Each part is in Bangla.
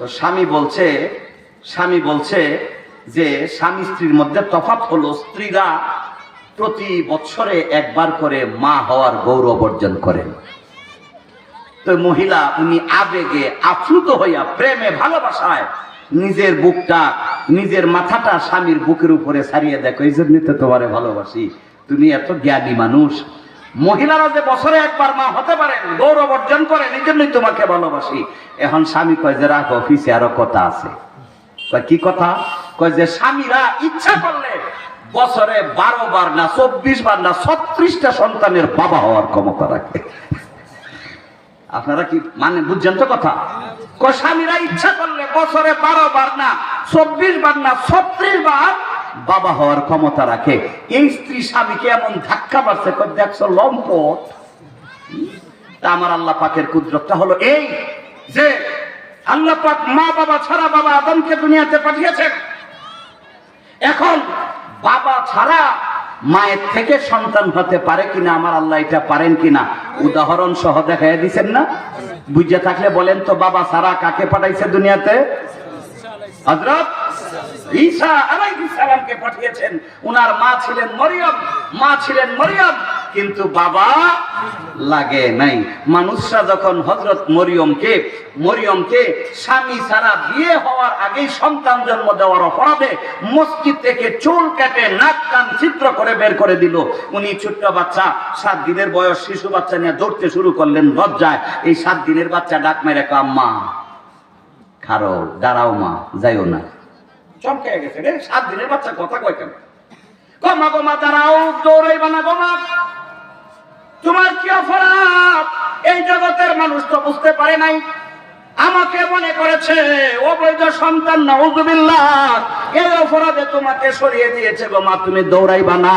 তো স্বামী বলছে স্বামী বলছে যে স্বামী স্ত্রীর মধ্যে তফাৎ হলো স্ত্রীরা প্রতি বছরে একবার করে মা হওয়ার গৌরব অর্জন করেন। তো মহিলা, উনি আবেগে, আপ্লুত হইয়া, প্রেমে ভালোবাসায় নিজের বুকটা, নিজের মাথাটা স্বামীর বুকের উপরে সারিয়ে দেখো, এই জন্য তো তোমারে ভালোবাসি। তুমি এত জ্ঞানী মানুষ মহিলারা যে বছরে একবার মা হতে পারেন গৌরব অর্জন করেন এই জন্যই তোমাকে ভালোবাসি। এখন স্বামী কয় যে, রাখ, অফিসে আরও কথা আছে। কি কথা? কয় যে, স্বামীরা ইচ্ছা করলে বছরে বারো বার না চব্বিশ বার না ছত্রিশটা সন্তানের বাবা হওয়ার ক্ষমতা রাখে। আপনারা কি মানে বুঝছেন তো কথা? স্বামীরা ইচ্ছা করলে বছরে বারো বার না, চব্বিশ বার না ছত্রিশ বার বাবা হওয়ার ক্ষমতা রাখে। এই স্ত্রী স্বামীকে এমন ধাক্কা মারছে দেখছ, লম্পট? তা আমার আল্লাহ পাকের কুদরতটা হলো এই যে আল্লাহ পাক মা বাবা ছাড়া বাবা আদমকে দুনিয়াতে পাঠিয়েছেন। এখন বাবা ছাড়া মায়ের থেকে সন্তান হতে পারে কিনা, আমার আল্লাহ এটা পারেন কিনা, উদাহরণ সহ দেখাই দিছেন না? বুঝে থাকলে বলেন তো, বাবা ছাড়া কাকে পাঠাইছে দুনিয়াতে? হযরত ঈসা আলাইহিস সালামকে পাঠিয়েছেন। উনার মা ছিলেন মরিয়ম, মা ছিলেন মরিয়ম, কিন্তু বাবা লাগে নাই। মানুষরা যখন মরিয়মকে মরিয়মকে স্বামী বিয়ে হওয়ার আগেই সন্তান জন্ম দেওয়ার অপরাধে মসজিদ থেকে চুল কেটে নাক কান চিত্র করে বের করে দিল। উনি ছোট্ট বাচ্চা, সাত দিনের বয়স, শিশু বাচ্চা নিয়ে দৌড়তে শুরু করলেন লজ্জায়। এই সাত দিনের বাচ্চা ডাক মেরে আম্মা, খারো, দাঁড়াও মা, যাইও না। চমকে গেছে রে, সাত দিনের বাচ্চা কথা কয় কেন? গমা গমা দাঁড়াও, দৌড়াইবা না গমা তোমার কি অপরাধ? এই জগতের মানুষ তো বুঝতে পারে নাই। আমাকে মনে করেছে, অবৈধ সন্তান না উজুবিল্লাহ এই অপরাধে তোমাকে সরিয়ে দিয়েছে গো মা, তুমি দৌড়াইবা না।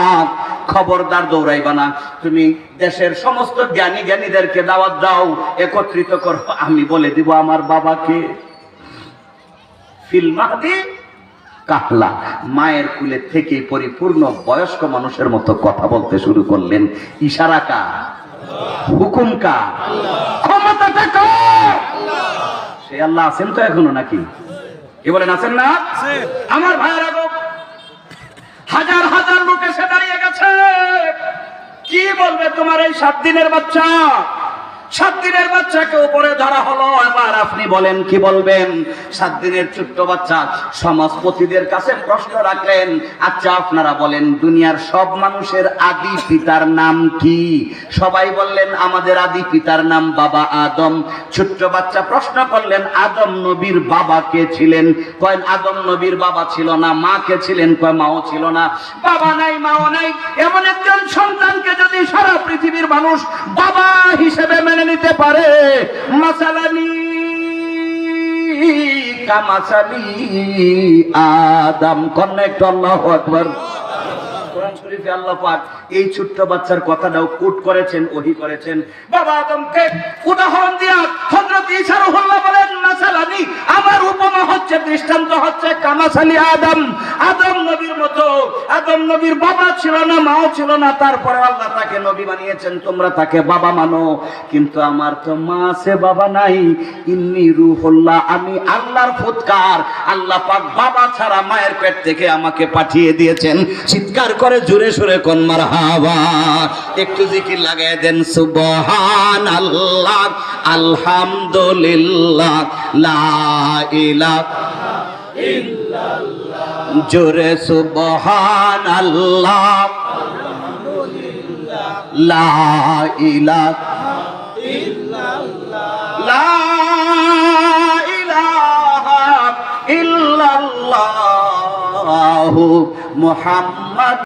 খবরদার দৌড়াইবা না। তুমি দেশের সমস্ত জ্ঞানী জ্ঞানীদেরকে দাওয়াত দাও, একত্রিত করো। আমি বলে দিব আমার বাবাকে। ফিল মাহদি কাহলা মায়ের কুলে থেকে পরিপূর্ণ বয়স্ক মানুষের মতো কথা বলতে শুরু করলেন। ইশারা কা হুকুম কা ক্ষমতাটা কার? সে আল্লাহ আছেন তো এখনও নাকি? কি বলেন, আছেন না? আমার ভাইয়েরা গো হাজার হাজার লোক এসে দাঁড়িয়ে গেছে। কি বলবে তোমার এই সাত দিনের বাচ্চা? সাত দিনের বাচ্চাকে উপরে ধরা হলো আপনি বলেন, কি বলবেন? সাত দিনের ছোট্ট বাচ্চা সমাজপতিদের কাছে প্রশ্ন রাখলেন আচ্ছা আপনারা বলেন, দুনিয়ার সব মানুষের আদি পিতার নাম কি? সবাই বললেন, আমাদের আদি পিতার নাম বাবা আদম। ছোট্ট বাচ্চা প্রশ্ন করলেন, আদম নবীর বাবা কে ছিলেন? কয়েন আদম নবীর বাবা ছিল না, মা কে ছিলেন? কয়, মাও ছিল না। বাবা নাই, মাও নাই, এমন একজন সন্তানকে যদি সারা পৃথিবীর মানুষ বাবা হিসেবে মেনে নিতে পারে, মাসালানি কামাসালি আদম কনেক্ট আল্লাহ আকবার। কোরআন শরীফে আল্লাহ পাক এই ছোট্ট বাচ্চার কথাটাও কোট করেছেন, ওহি করেছেন। বাবা আদমকে উদাহরণ দিয়া হযরত ঈসা বলেন মাসালানি আমার উপমা হচ্ছে, দৃষ্টান্ত হচ্ছে কামাসালি আদম। আদম নবীর মতো, আদম নবীর বাবা ছিল না, মাও ছিল না, তারপরে আল্লাহ তাকে নবী বানিয়েছেন, তোমরা তাকে বাবা মানো। কিন্তু আমার তো মা আছে, বাবা নাই। ইন্নি রুহুল্লাহ, আমি আল্লাহর ফুৎকার। আল্লাহ পাক বাবা ছাড়া মায়ের পেট থেকে আমাকে পাঠিয়ে দিয়েছেন। চিৎকার করে জোরে সুরে কোন মারহাবা? একটু জিকির লাগাই দেন সুবহান আল্লাহ আলহামদুলিল্লাহ, লা ইলাহা জোরে সুবহান আল্লাহ লা মুহাম্মদ